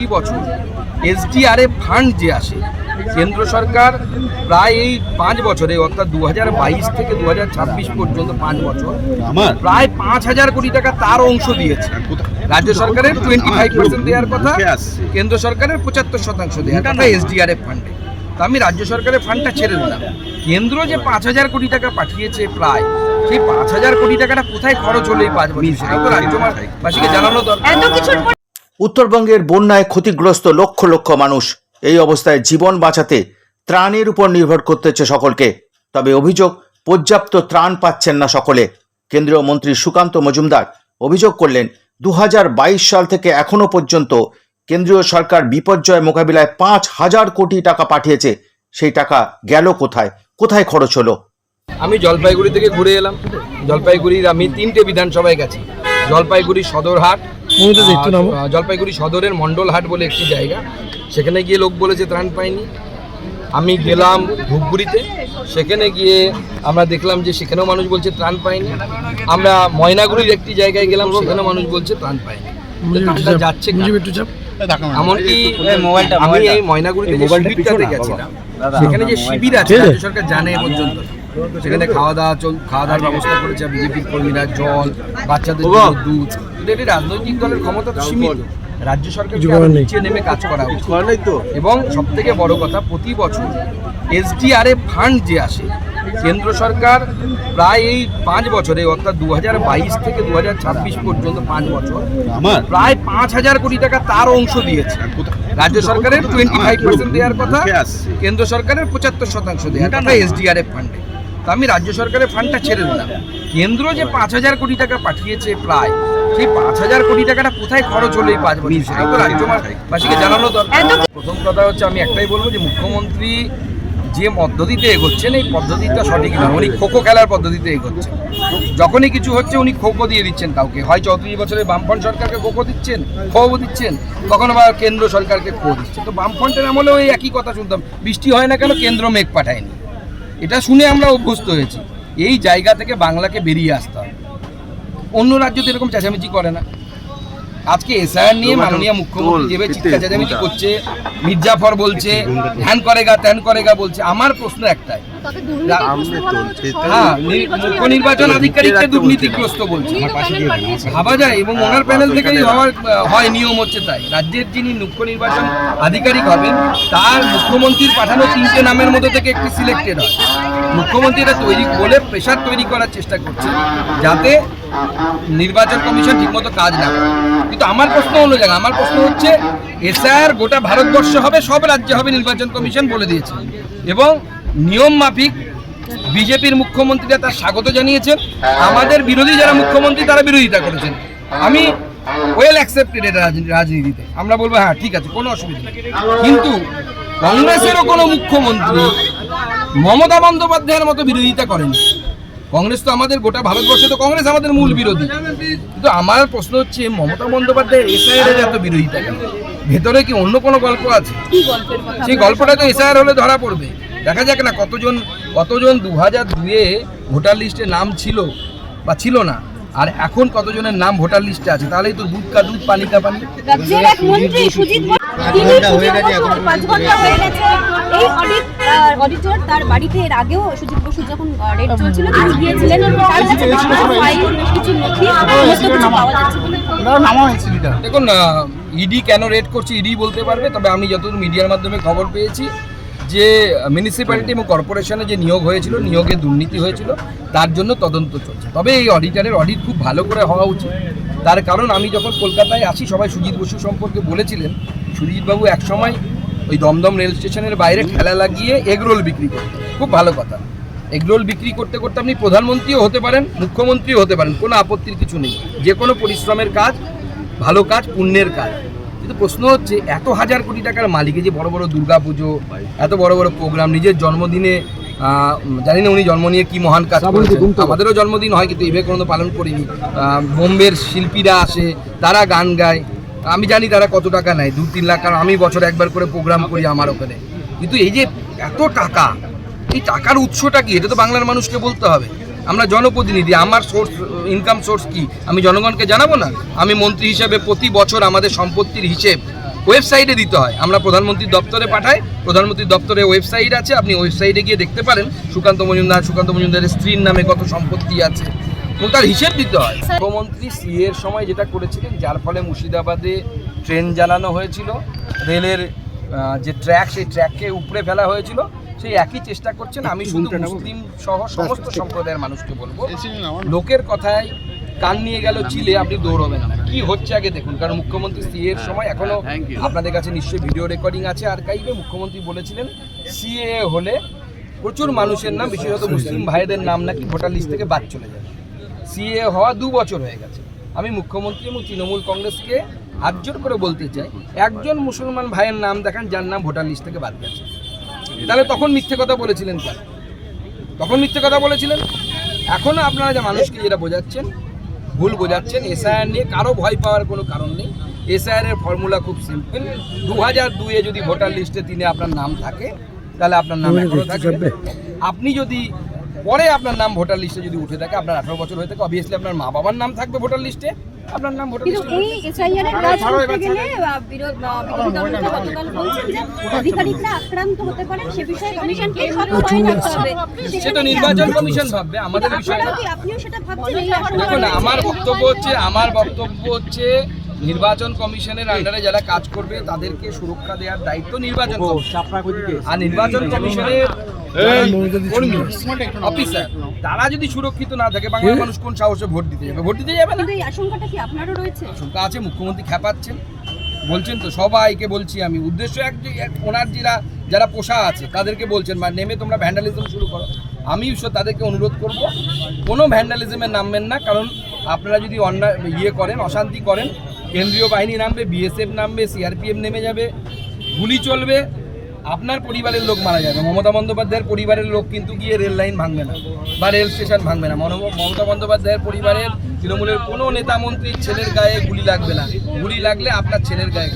প্রতি বছর SDRF fund যে আসে কেন্দ্র সরকার প্রায় এই পাঁচ বছরে অর্থাৎ দু থেকে দু পর্যন্ত পাঁচ বছর প্রায় পাঁচ হাজার কোটি টাকা তার অংশ দিয়েছে। রাজ্য সরকারের টোয়েন্টি ফাইভ পার্সেন্ট দেওয়ার কথা কেন্দ্র সরকারের পঁচাত্তর শতাংশ দেওয়ার কথা এসডিআরএফ ফান্ডে তা আমি রাজ্য সরকারের ফান্ডটা ছেড়ে দিলাম। কেন্দ্র যে পাঁচ হাজার কোটি টাকা পাঠিয়েছে প্রায় সেই পাঁচ হাজার কোটি টাকাটা কোথায় খরচ হলো এই পাঁচ বছর? সেটা তো রাজ্যবাসীকে জানানো দরকার। উত্তরবঙ্গের বন্যায় ক্ষতিগ্রস্ত লক্ষ লক্ষ মানুষ। এই অবস্থায় জীবন বাঁচাতে ত্রাণের উপর নির্ভর করতে হচ্ছে সকলকে। তবে অভিযোগ, পর্যাপ্ত ত্রাণ পাচ্ছেন না সকলে। কেন্দ্রীয় মন্ত্রী সুকান্ত মজুমদার অভিযোগ করলেন দু হাজার বাইশ সাল থেকে এখনও পর্যন্ত কেন্দ্রীয় সরকার বিপর্যয় মোকাবিলায় পাঁচ হাজার কোটি টাকা পাঠিয়েছে। সেই টাকা গেল কোথায়? কোথায় খরচ হলো? আমি জলপাইগুড়ি থেকে ঘুরে এলাম। জলপাইগুড়ির আমি তিনটে বিধানসভায় গেছি। জলপাইগুড়ি সদরহাট জলপাইগুড়ি সদরের মণ্ডলহাট বলে একটি জায়গা। সেখানে গিয়ে লোক বলেছে ত্রাণ পায়নি আমি গেলাম ধূপগুড়িতে। সেখানে গিয়ে আমরা দেখলাম যে সেখানেও মানুষ বলছে ত্রাণ পায়নি আমরা ময়নাগুড়ির একটি জায়গায় গেলাম সেখানেও মানুষ বলছে ত্রাণ পায়নি যাচ্ছে? এমনকি আমি এই ময়নাগুড়িতে শিবিরটাতে গেছিলাম সেখানে যে শিবির আছে রাজ্য সরকার জানে পর্যন্ত। সেখানে খাওয়া দাওয়া চল খাওয়া দাওয়ার ব্যবস্থা করেছে বিজেপির কর্মীরা জল বাচ্চাদের দুধ কিন্তু এটি রাজনৈতিক দলের ক্ষমতা তো সীমিত। রাজ্য সরকার নিচে নেমে কাজ করা উচিত। এবং সব থেকে বড় কথা প্রতি বছর এসডিআরএফ ফান্ড যে আসে কেন্দ্র সরকার প্রায় এই পাঁচ বছরে অর্থাৎ দুহাজার বাইশ থেকে দু হাজার ছাব্বিশ পর্যন্ত পাঁচ বছর প্রায় পাঁচ হাজার কোটি টাকা তার অংশ দিয়েছে। রাজ্য সরকারের টোয়েন্টি ফাইভ পার্সেন্ট দেওয়ার কথা কেন্দ্র সরকারের পঁচাত্তর শতাংশ দেওয়ার কথা এসডিআরএফ ফান্ডে। তা আমি রাজ্য সরকারের ফান্ডটা ছেড়ে দিলাম। কেন্দ্র যে পাঁচ হাজার কোটি টাকা পাঠিয়েছে প্রায় সেই পাঁচ হাজার কোটি টাকাটা কোথায় খরচ হলো এই পাঁচ বছর? সেটা তো রাজ্যবাসীকে জানানো দরকার। প্রথম কথা হচ্ছে আমি একটাই বলব যে মুখ্যমন্ত্রী যে পদ্ধতিতে এগোচ্ছেন এই পদ্ধতিটা সঠিক নয় উনি খোখো খেলার পদ্ধতিতে এগোচ্ছেন। যখনই কিছু হচ্ছে উনি খোখো দিয়ে দিচ্ছেন কাউকে। হয় চৌত্রিশ বছরের বামফ্রন্ট সরকারকে খোখো দিচ্ছেন খো দিচ্ছেন কখনো বা কেন্দ্র সরকারকে খো দিচ্ছেন। তো বামফ্রন্টের আমলেও এই একই কথা শুনতাম। বৃষ্টি হয় না কেন কেন্দ্র মেঘ পাঠায়নি। এটা শুনে আমরা অভ্যস্ত হয়েছি। এই জায়গা থেকে বাংলাকে বেরিয়ে আসতে হবে। অন্য রাজ্য তো এরকম চেঁচামেচি করে না। আজকে এসআইআর নিয়ে মাননীয় মুখ্যমন্ত্রী যেভাবে চিৎকার চেঁচামেচি করছে মির্জাফর বলছে ধ্যান করেগা ত্যান করেগা বলছে আমার প্রশ্ন একটাই হ্যাঁ নি- মুখ্য নির্বাচন আধিকারিককে দুর্নীতিগ্রস্ত বলছে। যিনি প্যানেল পাঠিয়েছেন, ভাবা যায় এবং ওনার প্যানেল থেকেই হওয়ার হয় নিয়ম হচ্ছে তাই। রাজ্যের যিনি মুখ্য নির্বাচন আধিকারিক হবেন তার মুখ্যমন্ত্রীর পাঠানো তিনটে নামের মধ্যে থেকে একটি সিলেক্টেড হয়। মুখ্যমন্ত্রী এটা তৈরি বলে প্রেশার তৈরি করার চেষ্টা করছে যাতে নির্বাচন কমিশন ঠিকমতো কাজ না করে। কিন্তু আমার প্রশ্ন জায়গা আমার প্রশ্ন হচ্ছে এসআর গোটা ভারতবর্ষ হবে সব রাজ্যে হবে নির্বাচন কমিশন বলে দিয়েছে। এবং নিয়ম মাফিক বিজেপির মুখ্যমন্ত্রীরা তার স্বাগত জানিয়েছেন। আমাদের বিরোধী যারা মুখ্যমন্ত্রী তারা বিরোধিতা করেছেন। আমি ওয়েল অ্যাকসেপ্টেড এটা রাজনীতিতে। আমরা বলব হ্যাঁ ঠিক আছে কোনো অসুবিধা নেই। কিন্তু কংগ্রেসেরও কোনো মুখ্যমন্ত্রী মমতা বন্দ্যোপাধ্যায়ের মতো বিরোধিতা করেন। কংগ্রেস তো আমাদের গোটা ভারতবর্ষে তো কংগ্রেস আমাদের মূল বিরোধী। কিন্তু আমার প্রশ্ন হচ্ছে মমতা বন্দ্যোপাধ্যায়ের এসআইয়ের এত বিরোধিতা কেন? ভেতরে কি অন্য কোনো গল্প আছে? সেই গল্পটা তো এসআইআর হলে ধরা পড়বে। দেখা যাক না কতজন কতজন দু হাজার দুয়ে ভোটার লিস্টে নাম ছিল বা ছিল না। আর এখন কতজনের নাম ভোটার লিস্টে আছে? তাহলেই তো দুধ কা দুধ পানি কা পানি। হয়ে অডিটর তার বাড়িতে এর আগেও সুজিত বসু যখন রেড চলছিল তিনি গিয়েছিলেন। তার কাছে ফাইল কিছু নথি সমস্ত কিছু পাওয়া যাচ্ছে বলে। দেখুন ইডি কেন রেড করছে? ইডি বলতে পারবে তবে আমি যতদূর মিডিয়ার মাধ্যমে খবর পেয়েছি যে মিউনিসিপ্যালিটি এবং কর্পোরেশনে যে নিয়োগ হয়েছিল, নিয়োগে দুর্নীতি হয়েছিল, তার জন্য তদন্ত চলছে। তবে এই অডিটারের অডিট খুব ভালো করে হওয়া উচিত। তার কারণ, আমি যখন কলকাতায় আসি, সবাই সুজিত বসু সম্পর্কে বলেছিলেন, সুজিতবাবু একসময় ওই দমদম রেল স্টেশনের বাইরে খেলা লাগিয়ে এগরোল বিক্রি করতেন। খুব ভালো কথা। এগরোল বিক্রি করতে করতে আপনি প্রধানমন্ত্রীও হতে পারেন, মুখ্যমন্ত্রীও হতে পারেন, কোনো আপত্তির কিছু নেই। যে কোনো পরিশ্রমের কাজ, ভালো কাজ, পুণ্যের কাজ। কিন্তু প্রশ্ন হচ্ছে এত হাজার কোটি টাকার মালিক এই যে বড় বড় দুর্গা পুজো এত বড় বড় প্রোগ্রাম নিজের জন্মদিনে জানি না উনি জন্ম নিয়ে কি মহান কাজ করেছেন। আমাদেরও জন্মদিন হয় কিন্তু এভাবে কোনো পালন করিনি। বোম্বের শিল্পীরা আসে তারা গান গায়। আমি জানি তারা কত টাকা নেয় দু তিন লাখ কারণ আমি বছর একবার করে প্রোগ্রাম করি আমার ওখানে। কিন্তু এই যে এত টাকা এই টাকার উৎসটা কি? এটা তো বাংলার মানুষকে বলতে হবে। আমরা জনপ্রতিনিধি, আমার সোর্স ইনকাম সোর্স কি? আমি জনগণকে জানাব না? আমি মন্ত্রী হিসেবে প্রতি বছর আমাদের সম্পত্তির হিসেব ওয়েবসাইটে দিতে হয়। আমরা প্রধানমন্ত্রীর দপ্তরে পাঠাই, প্রধানমন্ত্রীর দপ্তরে ওয়েবসাইট আছে, আপনি ওয়েবসাইটে গিয়ে দেখতে পারেন সুকান্ত মজুমদার, সুকান্ত মজুমদারের স্ত্রীর নামে কত সম্পত্তি আছে। এবং তার হিসেব দিতে হয়। মুখ্যমন্ত্রী সিএ এর সময় যেটা করেছিলেন, যার ফলে মুর্শিদাবাদে ট্রেন জ্বালানো হয়েছিল, রেলের যে ট্র্যাক সেই ট্র্যাককে উপড়ে ফেলা হয়েছিল। সেই একই চেষ্টা করছেন। আমি শুধু মুসলিম সহ সমস্ত সম্প্রদায়ের মানুষকে বলব। লোকের কথায় কান নিয়ে গেল চিলে আপনি দৌড়বেন না। কি হচ্ছে আগে দেখুন কারণ মুখ্যমন্ত্রী সিএ এর সময় এখনও আপনাদের কাছে নিশ্চয়ই ভিডিও রেকর্ডিং আছে। আর্কাইভে মুখ্যমন্ত্রী বলেছিলেন সিএ হলে প্রচুর মানুষের নাম বিশেষত মুসলিম ভাইদের নাম নাকি ভোটার লিস্ট থেকে বাদ চলে যাবে। সিএ হওয়া দু বছর হয়ে গেছে। আমি মুখ্যমন্ত্রী এবং তৃণমূল কংগ্রেসকে হাত জোর করে বলতে চাই একজন মুসলমান ভাইয়ের নাম দেখান যার নাম ভোটার লিস্ট থেকে বাদ গেছে। তাহলে তখন মিথ্যে কথা বলেছিলেন কেন? তখন মিথ্যে কথা বলেছিলেন? এখনও আপনারা যে মানুষকে যেটা বোঝাচ্ছেন ভুল বোঝাচ্ছেন এসআইআর নিয়ে কারও ভয় পাওয়ার কোনো কারণ নেই। এসআইআর এর ফর্মুলা খুব সিম্পল দু হাজার দুয়ে যদি ভোটার লিস্টে তিনে আপনার নাম থাকে তাহলে আপনার নাম এখনও থাকবে। আপনি যদি পরে আপনার নাম ভোটার লিস্টে যদি উঠে থাকে আপনার আঠারো বছর হয়ে থাকে অবভিয়াসলি আপনার মা বাবার নাম থাকবে ভোটার লিস্টে। আপনার নাম ভোটার কিন্তু লিস্টে এই এসআইআর এর কাজ করতে গেলে আহ, বিরোধী দলনেতা গতকাল বলছেন যে আধিকারিকরা আক্রান্ত হতে পারেন সে বিষয়ে কমিশনকে সতর্ক থাকতে হবে। সেটা নির্বাচন কমিশন ভাববে আমাদের বিষয় না। আপনিও সেটা ভাবছেন? এই আমার বক্তব্য হচ্ছে আমার বক্তব্য হচ্ছে নির্বাচন কমিশনের আন্ডারে যারা কাজ করবে তাদেরকে সুরক্ষা দেওয়ার দায়িত্ব নির্বাচন আর নির্বাচন কমিশনের অফিসার তারা যদি সুরক্ষিত না থাকে বাংলার মানুষ কোন সাহসে ভোট দিতে যাবে? ভোট দিতে যাবে না? আশঙ্কাটা কি আপনারও রয়েছে? আশঙ্কা আছে মুখ্যমন্ত্রী খেপাচ্ছেন। বলছেন তো সবাইকে বলছি আমি। উদ্দেশ্য এক ওনার যারা যারা পোষা আছে তাদেরকে বলছেন বা নেমে তোমরা ভ্যান্ডালিজম শুরু করো। আমি তাদেরকে অনুরোধ করব কোনো ভ্যান্ডালিজমে নামবেন না কারণ আপনারা যদি অন্যায় ইয়ে করেন অশান্তি করেন কেন্দ্রীয় বাহিনী নামবে বিএসএফ নামবে সিআরপিএফ নেমে যাবে, গুলি চলবে, আপনার পরিবারের লোক মারা যাবে। মমতা বন্দ্যোপাধ্যায়ের পরিবারের লোক কিন্তু গিয়ে রেল লাইন ভাঙবে না বা রেল স্টেশন ভাঙবে না। মমতা বন্দ্যোপাধ্যায়ের পরিবারের তৃণমূলের কোনো নেতা মন্ত্রীর ছেলের গায়ে গুলি লাগবে না। গুলি লাগলে আপনার ছেলের গায়ে